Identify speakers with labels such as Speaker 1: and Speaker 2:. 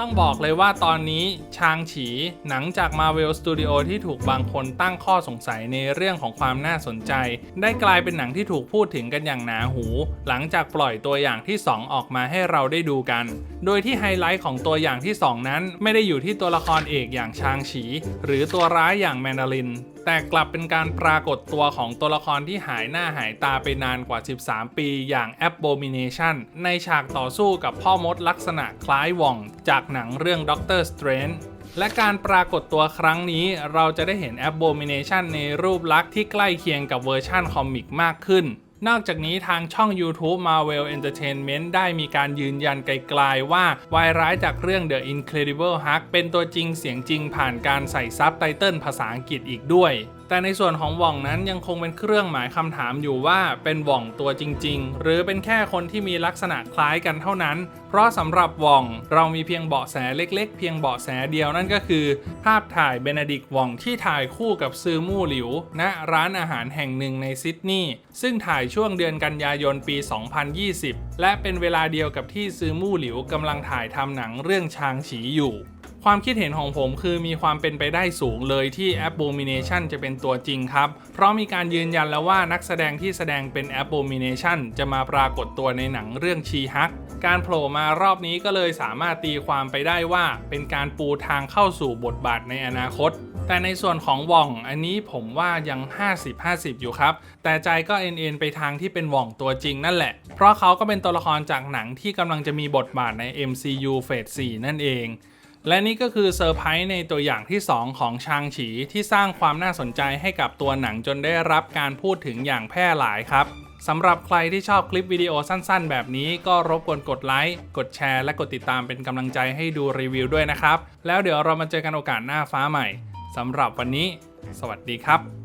Speaker 1: ต้องบอกเลยว่าตอนนี้ชางฉีหนังจาก Marvel Studio ที่ถูกบางคนตั้งข้อสงสัยในเรื่องของความน่าสนใจ ได้กลายเป็นหนังที่ถูกพูดถึงกันอย่างหนาหู หลังจากปล่อยตัวอย่างที่ 2 ออกมาให้เราได้ดูกัน โดยที่ไฮไลท์ของตัวอย่างที่ 2 นั้น ไม่ได้อยู่ที่ตัวละครเอกอย่างชางฉี หรือตัวร้ายอย่างแมนดาริน แต่กลับเป็นการปรากฏตัวของตัวละครที่หายหน้าหายตาไปนานกว่า 13 ปีอย่าง Abomination ในฉากต่อสู้กับพ่อมดลักษณะคล้ายว่องจากหนังเรื่อง Doctor Strange และการปรากฏตัวครั้งนี้เราจะได้เห็น Abomination ในรูปลักษณ์ที่ใกล้เคียงกับเวอร์ชั่นคอมิกมากขึ้น นอกจากนี้ทางช่อง YouTube Marvel Entertainment ได้มีการยืนยันไกลๆว่าวายร้ายจากเรื่อง The Incredible Hulk เป็นตัวจริงเสียงจริงผ่านการใส่ซับไตเติลภาษาอังกฤษอีกด้วย แต่ในส่วนของหว่องนั้นยังคงเป็นเครื่องหมายคำถามอยู่ว่าเป็นหว่องตัวจริง ๆ หรือเป็นแค่คนที่มีลักษณะคล้ายกันเท่านั้น เพราะสำหรับหว่องเรามีเพียงเบาะแสเล็ก ๆ เพียงเบาะแสเดียวนั่นก็คือ ภาพถ่ายเบนดิกหว่องที่ถ่ายคู่กับซือมู่หลิวณร้านอาหารแห่งหนึ่งในซิดนีย์ซึ่งถ่ายช่วงเดือนกันยายนปี 2020 และเป็นเวลาเดียวกับที่ซือมู่หลิวกำลังถ่ายทำหนังเรื่องชางฉีอยู่ ความคิดเห็นของผมคือมีความเป็นไปได้สูงเลยที่ Abomination จะเป็นตัวจริงครับ เพราะมีการยืนยันแล้วว่านักแสดงที่แสดงเป็น Abomination จะมาปรากฏตัวในหนังเรื่องชีฮัก การโผล่มารอบนี้ก็เลยสามารถตีความไปได้ว่าเป็นการปูทางเข้าสู่บทบาทในอนาคต แต่ในส่วนของว่องอันนี้ผมว่ายัง 50-50 อยู่ครับ แต่ใจก็เอ็นๆไปทางที่เป็นว่องตัวจริงนั่นแหละ เพราะเขาก็เป็นตัวละครจากหนังที่กำลังจะมีบทบาทใน MCU Phase 4 นั่นเอง และนี่ก็คือเซอร์ไพรส์ในตัวอย่างที่ 2 ของชางฉีที่สร้างความน่าสนใจให้กับตัวหนังจนได้รับการพูดถึงอย่างแพร่หลายครับสำหรับใครที่ชอบคลิปวิดีโอสั้นๆ แบบนี้ก็รบกวนกดไลค์ กดแชร์ และกดติดตามเป็นกำลังใจให้ดูรีวิวด้วยนะครับ แล้วเดี๋ยวเรามาเจอกันโอกาสหน้าฟ้าใหม่สำหรับวันนี้ สวัสดีครับ